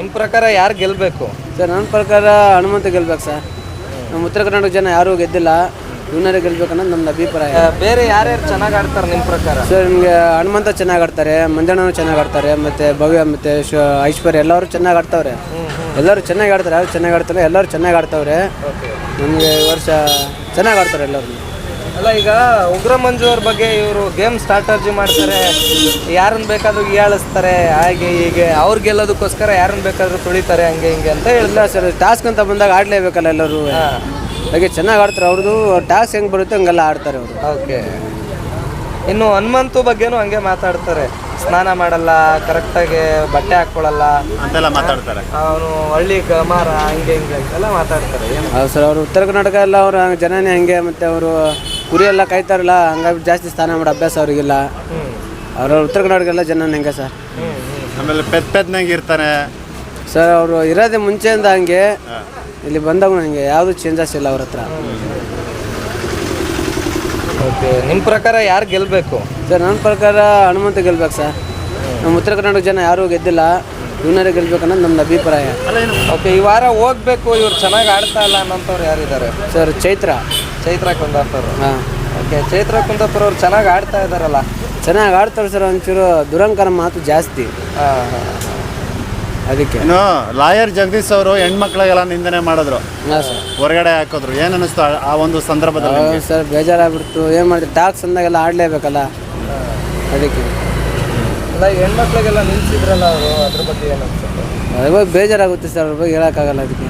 ನಿಮ್ಮ ಪ್ರಕಾರ ಯಾರು ಗೆಲ್ಲಬೇಕು ಸರ್ ನನ್ನ ಪ್ರಕಾರ ಹನುಮಂತ ಗೆಲ್ಬೇಕು ಸರ್. ನಮ್ಮ ಉತ್ತರ ಕರ್ನಾಟಕ ಜನ ಯಾರೂ ಗೆದ್ದಿಲ್ಲ. ಇವನರೇ ಗೆಲ್ಬೇಕನ್ನೋದು ನಮ್ದು ಅಭಿಪ್ರಾಯ. ಬೇರೆ ಯಾರ್ಯಾರು ಚೆನ್ನಾಗಿ ಆಡ್ತಾರೆ ನಿಮ್ಮ ಪ್ರಕಾರ? ಸರ್ ನಿಮಗೆ ಹನುಮಂತ ಚೆನ್ನಾಗಿ ಆಡ್ತಾರೆ ಮಂಜಣ್ಣನು ಚೆನ್ನಾಗಿ ಆಡ್ತಾರೆ ಮತ್ತು ಭವ್ಯ ಮತ್ತು ಶ ಐಶ್ವರ್ಯ ಎಲ್ಲರೂ ಚೆನ್ನಾಗಿ ಆಡ್ತಾವ್ರೆ. ಎಲ್ಲರೂ ಚೆನ್ನಾಗಿ ಆಡ್ತಾರೆ ಯಾರು ಚೆನ್ನಾಗಿ ಆಡ್ತಾರೆ ಎಲ್ಲರೂ ಚೆನ್ನಾಗಿ ಆಡ್ತಾವ್ರೆ. ನಮಗೆ ಈ ವರ್ಷ ಚೆನ್ನಾಗಿ ಆಡ್ತಾರೆ ಎಲ್ಲರೂ. ಅಲ್ಲ ಈಗ ಉಗ್ರ ಮಂಜು ಅವ್ರ ಬಗ್ಗೆ ಇವರು ಗೇಮ್ ಸ್ಟ್ರಾಟಜಿ ಮಾಡ್ತಾರೆ. ಯಾರನ್ನ ಬೇಕಾದ್ರೂ ಹೀಯಾಳಿಸ್ತಾರೆ ಹಾಗೆ ಹೀಗೆ. ಅವ್ರು ಗೆಲ್ಲೋದಕ್ಕೋಸ್ಕರ ಯಾರನ್ನ ಬೇಕಾದ್ರೂ ತುಳಿತಾರೆ ಹಂಗೆ ಹಿಂಗೆ ಅಂತ ಹೇಳಿಲ್ಲ ಇಲ್ಲ ಸರ್ ಟಾಸ್ಕ್ ಅಂತ ಬಂದಾಗ ಆಡಲೇಬೇಕಲ್ಲ ಎಲ್ಲರೂ. ಹಾಗೆ ಚೆನ್ನಾಗಿ ಆಡ್ತಾರೆ ಅವ್ರದ್ದು ಟಾಸ್ಕ್ ಹೆಂಗೆ ಬರುತ್ತೆ ಹಂಗೆಲ್ಲ ಆಡ್ತಾರೆ ಅವರು. ಓಕೆ. ಇನ್ನು ಹನುಮಂತು ಬಗ್ಗೆನೂ ಹಂಗೆ ಮಾತಾಡ್ತಾರೆ. ಸ್ನಾನ ಮಾಡಲ್ಲ ಕರೆಕ್ಟಾಗಿ ಬಟ್ಟೆ ಹಾಕ್ಕೊಳ್ಳಲ್ಲ ಅಂತೆಲ್ಲ ಮಾತಾಡ್ತಾರೆ. ಅವನು ಹಳ್ಳಿ ಗಮಾರ ಹಂಗೆ ಹಿಂಗೆ ಅಂತೆಲ್ಲ ಮಾತಾಡ್ತಾರೆ. ಏನು? ಸರ್ ಅವರು ಉತ್ತರ ಕರ್ನಾಟಕ ಎಲ್ಲ ಅವ್ರ ಜನನೇ ಹಂಗೆ ಮತ್ತು ಅವರು ಕುರಿ ಎಲ್ಲ ಕಾಯ್ತಾರಲ್ಲ ಹಂಗಾಗಿ ಜಾಸ್ತಿ ಸ್ನಾನ ಮಾಡೋ ಅಭ್ಯಾಸ ಅವ್ರಿಗಿಲ್ಲ. ಅವ್ರ ಉತ್ತರ ಕರ್ನಾಟಕಲ್ಲ ಜನ ಹೆಂಗೆ ಹಂಗೆ ಸರ್? ಆಮೇಲೆ ಪೆದ್ ಪೆದ್ನಂಗೆ ಇರ್ತಾನೆ. ಸರ್ ಅವರು ಇರೋದೇ ಮುಂಚೆಯಿಂದ ಹಂಗೆ. ಇಲ್ಲಿ ಬಂದಾಗ ಹಂಗೆ ಯಾವುದು ಚೇಂಜಸ್ ಇಲ್ಲ ಅವ್ರ ಹತ್ರ. ಓಕೆ ನಿಮ್ಮ ಪ್ರಕಾರ ಯಾರು ಗೆಲ್ಲಬೇಕು ಸರ್ ನನ್ನ ಪ್ರಕಾರ ಹನುಮಂತ ಗೆಲ್ಬೇಕು ಸರ್. ನಮ್ಮ ಉತ್ತರ ಕರ್ನಾಟಕ ಜನ ಯಾರೂ ಗೆದ್ದಿಲ್ಲ. ಇವನರೇ ಗೆಲ್ಬೇಕನ್ನೋದು ನಮ್ದು ಅಭಿಪ್ರಾಯ. ಓಕೆ ಈ ವಾರ ಹೋಗ್ಬೇಕು ಇವ್ರು ಚೆನ್ನಾಗಿ ಆಡ್ತಾ ಇಲ್ಲ ಅನ್ನೋಂಥವ್ರು ಯಾರಿದ್ದಾರೆ? ಸರ್ ಚೈತ್ರ. ಚೈತ್ರ ಕುಂದಾಪುರ. ಹಾಂ. ಓಕೆ ಚೈತ್ರ ಕುಂದಾಪುರ ಅವ್ರು ಚೆನ್ನಾಗಿ ಆಡ್ತಾ ಇದ್ದಾರಲ್ಲ ಚೆನ್ನಾಗಿ ಆಡ್ತಾರೆ ಸರ್ ಒಂಚೂರು ದುರಂಕರ ಮಾತು ಜಾಸ್ತಿ. ಹಾಂ ಹಾಂ ಅದಕ್ಕೆ. ನೋ ಲಾಯರ್ ಜಗದೀಶ್ ಅವರು ಹೆಣ್ಮಕ್ಳಿಗೆಲ್ಲ ನಿಂದನೆ ಮಾಡಿದ್ರು. ಹಾಂ ಸರ್. ಹೊರಗಡೆ ಹಾಕಿದ್ರು. ಏನು ಅನಿಸ್ತು ಆ- ಆ ಒಂದು ಸಂದರ್ಭದಲ್ಲಿ? ಸರ್ ಬೇಜಾರಾಗ್ಬಿಡ್ತು. ಏನು ಮಾಡಿದ್ರು? ಟಾಕ್ಸ್ ಅಂದಾಗೆಲ್ಲ ಆಡಲೇಬೇಕಲ್ಲ? ಅದಕ್ಕೆ. ಅಲ್ಲ ಹೆಣ್ಮಕ್ಳಿಗೆಲ್ಲ ನಿಲ್ಸಿದ್ರಲ್ಲ ಅವರು, ಅದ್ರ ಬಗ್ಗೆ ಏನು ಅನ್ಸುತ್ತೆ? ಬಗ್ಗೆ ಬೇಜಾರಾಗುತ್ತೆ ಸರ್ ಅವ್ರ ಬಗ್ಗೆ ಹೇಳೋಕ್ಕಾಗಲ್ಲ ಅದಕ್ಕೆ.